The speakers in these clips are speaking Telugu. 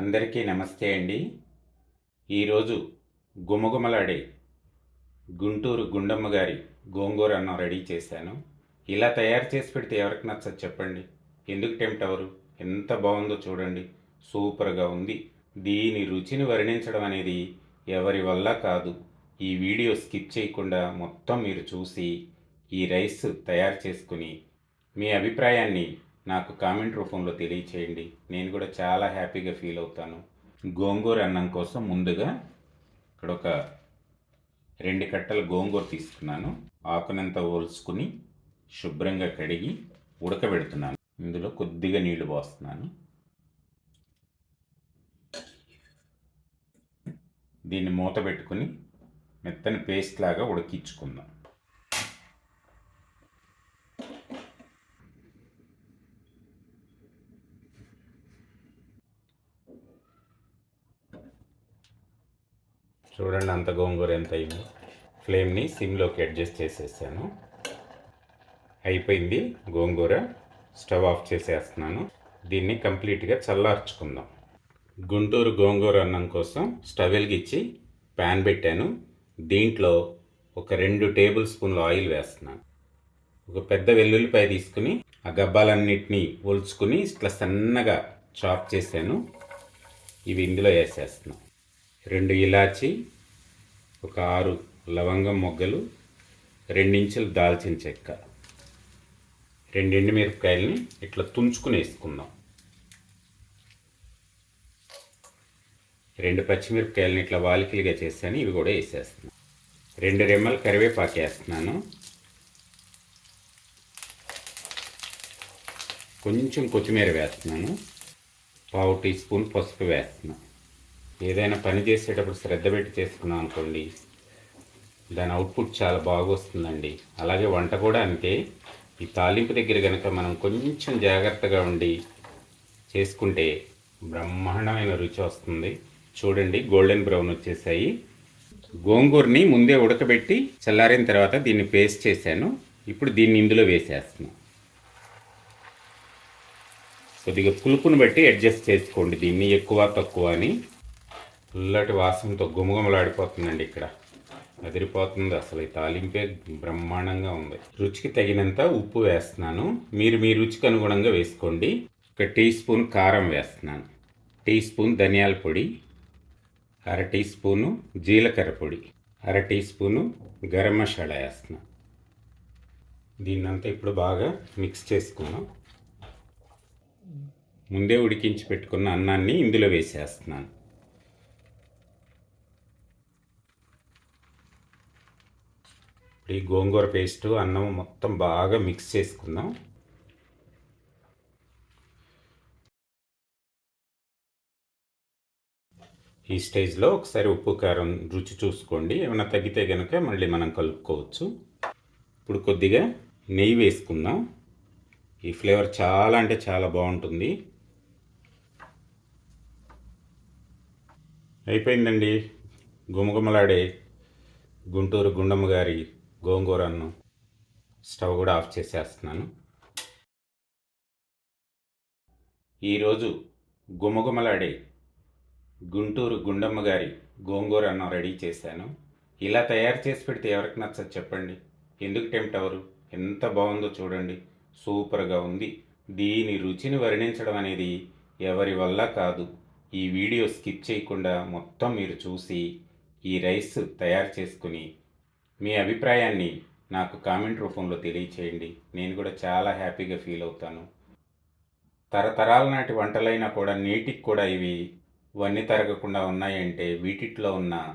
అందరికీ నమస్తే అండి. ఈరోజు గుమగుమలాడే గుంటూరు గుండమ్మ గారి గోంగూర అన్నం రెడీ చేశాను. ఇలా తయారు చేసి పెడితే ఎవరికి నచ్చదు చెప్పండి. ఎందుకు టెంప్ట్ అవరు ఎంత బాగుందో చూడండి. సూపర్గా ఉంది. దీని రుచిని వర్ణించడం అనేది ఎవరి వల్ల కాదు. ఈ వీడియో స్కిప్ చేయకుండా మొత్తం మీరు చూసి ఈ రైస్ తయారు చేసుకుని మీ అభిప్రాయాన్ని నాకు కామెంట్ రూపంలో తెలియచేయండి. నేను కూడా చాలా హ్యాపీగా ఫీల్ అవుతాను. గోంగూర అన్నం కోసం ముందుగా ఇక్కడ ఒక రెండు కట్టలు గోంగూర తీసుకున్నాను. ఆకునంత ఓల్చుకుని శుభ్రంగా కడిగి ఉడకబెడుతున్నాను. ఇందులో కొద్దిగా నీళ్ళు పోస్తున్నాను. దీన్ని మూత పెట్టుకుని మెత్తని పేస్ట్ లాగా ఉడికించుకుందాం. చూడండి అంత గోంగూర ఎంత అయింది. ఫ్లేమ్ని సిమ్లోకి అడ్జస్ట్ చేసేసాను. అయిపోయింది గోంగూర. స్టవ్ ఆఫ్ చేసేస్తున్నాను. దీన్ని కంప్లీట్గా చల్లార్చుకుందాం. గుంటూరు గోంగూర అన్నం కోసం స్టవ్ వెలిగించి ప్యాన్ పెట్టాను. దీంట్లో ఒక రెండు టేబుల్ స్పూన్లు ఆయిల్ వేస్తున్నాను. ఒక పెద్ద వెల్లుల్లిపాయ తీసుకుని ఆ గబ్బాలన్నిటినీ ఒలుచుకుని ఇట్లా సన్నగా చాప్ చేశాను. ఇవి ఇందులో వేసేస్తున్నాను. రెండు ఇలాచి ఒక ఆరు లవంగం మొగ్గలు రెండించులు దాల్చిన చెక్క. రెండు ఎండుమిరపకాయలని ఇట్లా తుంచుకుని వేసుకుందాం. రెండు పచ్చిమిరపకాయలని ఇట్లా వాలికలుగా చేస్తాను ఇవి కూడా వేసేస్తున్నాను. రెండు రెమ్మలు కరివేపాకు వేస్తున్నాను. కొంచెం కొత్తిమీర వేస్తున్నాను. పావు టీ స్పూన్ పసుపు వేస్తున్నాను. ఏదైనా పని చేసేటప్పుడు శ్రద్ధ పెట్టి చేసుకున్నాం అనుకోండి దాని అవుట్పుట్ చాలా బాగా వస్తుందండి అలాగే వంట కూడా అంతే. ఈ తాలింపు దగ్గర కనుక మనం కొంచెం జాగ్రత్తగా ఉండి చేసుకుంటే బ్రహ్మాండమైన రుచి వస్తుంది. చూడండి గోల్డెన్ బ్రౌన్ వచ్చేసాయి. గోంగూరని ముందే ఉడకబెట్టి చల్లారిన తర్వాత దీన్ని పేస్ట్ చేశాను. ఇప్పుడు దీన్ని ఇందులో వేసేస్తున్నాను కొద్దిగా పులుపును బట్టి అడ్జస్ట్ చేసుకోండి. దీన్ని ఎక్కువ తక్కువ అని. పుల్లటి వాసనతో గుమగుమలాడిపోతుందండి ఇక్కడ. అదిరిపోతుంది అసలు ఈ తాలింపే బ్రహ్మాండంగా ఉంది. రుచికి తగినంత ఉప్పు వేస్తున్నాను. మీరు మీ రుచికి అనుగుణంగా వేసుకోండి. ఒక టీ స్పూన్ కారం వేస్తున్నాను. టీ స్పూన్ ధనియాల పొడి అర టీ స్పూను జీలకర్ర పొడి అర టీ స్పూను గరం మసాలా వేస్తున్నాను. దీన్నంతా ఇప్పుడు బాగా మిక్స్ చేసుకున్నాం ముందే ఉడికించి పెట్టుకున్న అన్నాన్ని ఇందులో వేసేస్తున్నాను. ఈ గోంగూర పేస్ట్ అన్నం మొత్తం బాగా మిక్స్ చేసుకుందాం. ఈ స్టేజ్లో ఒకసారి ఉప్పు కారం రుచి చూసుకోండి. ఏమైనా తగ్గితే కనుక మళ్ళీ మనం కలుపుకోవచ్చు. ఇప్పుడు కొద్దిగా నెయ్యి వేసుకుందాం. ఈ ఫ్లేవర్ చాలా అంటే చాలా బాగుంటుంది. అయిపోయిందండి. గుమగుమలాడే గుంటూరు గుండమ్మ గారి గోంగూర అన్నం. స్టవ్ కూడా ఆఫ్ చేసేస్తున్నాను. ఈరోజు గుమగుమలాడే గుంటూరు గుండమ్మ గారి గోంగూర అన్నం రెడీ చేశాను. ఇలా తయారు చేసి పెడితే ఎవరికి నచ్చదు చెప్పండి. ఎందుకు టెంప్ట్ అవరు ఎంత బాగుందో చూడండి. సూపర్గా ఉంది. దీని రుచిని వర్ణించడం అనేది ఎవరి వల్ల కాదు. ఈ వీడియో స్కిప్ చేయకుండా మొత్తం మీరు చూసి ఈ రైస్ తయారు చేసుకుని మీ అభిప్రాయాన్ని నాకు కామెంట్ రూపంలో తెలియచేయండి. నేను కూడా చాలా హ్యాపీగా ఫీల్ అవుతాను. తరతరాల నాటి వంటలైనా కూడా నేటికి కూడా ఇవి వన్ని తరగకుండా ఉన్నాయంటే వీటిట్లో ఉన్న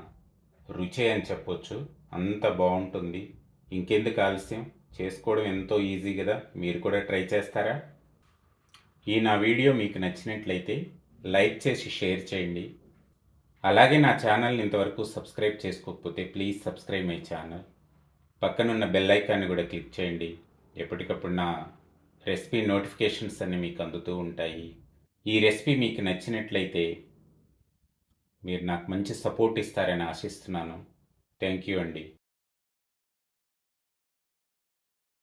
రుచి అని చెప్పొచ్చు. అంత బాగుంటుంది. ఇంకెందుకు ఆలస్యం? చేసుకోవడం ఎంతో ఈజీ కదా. మీరు కూడా ట్రై చేస్తారా? ఈ నా వీడియో మీకు నచ్చినట్లయితే లైక్ చేసి షేర్ చేయండి. అలాగే నా ఛానల్ని ఇంతవరకు సబ్స్క్రైబ్ చేసుకోకపోతే ప్లీజ్ సబ్స్క్రైబ్ మై ఛానల్. పక్కనున్న బెల్ ఐకాన్ని కూడా క్లిక్ చేయండి. ఎప్పటికప్పుడు నా రెసిపీ నోటిఫికేషన్స్ అన్నీ మీకు అందుతూ ఉంటాయి. ఈ రెసిపీ మీకు నచ్చినట్లయితే మీరు నాకు మంచి సపోర్ట్ ఇస్తారని ఆశిస్తున్నాను. థ్యాంక్ యూ అండి.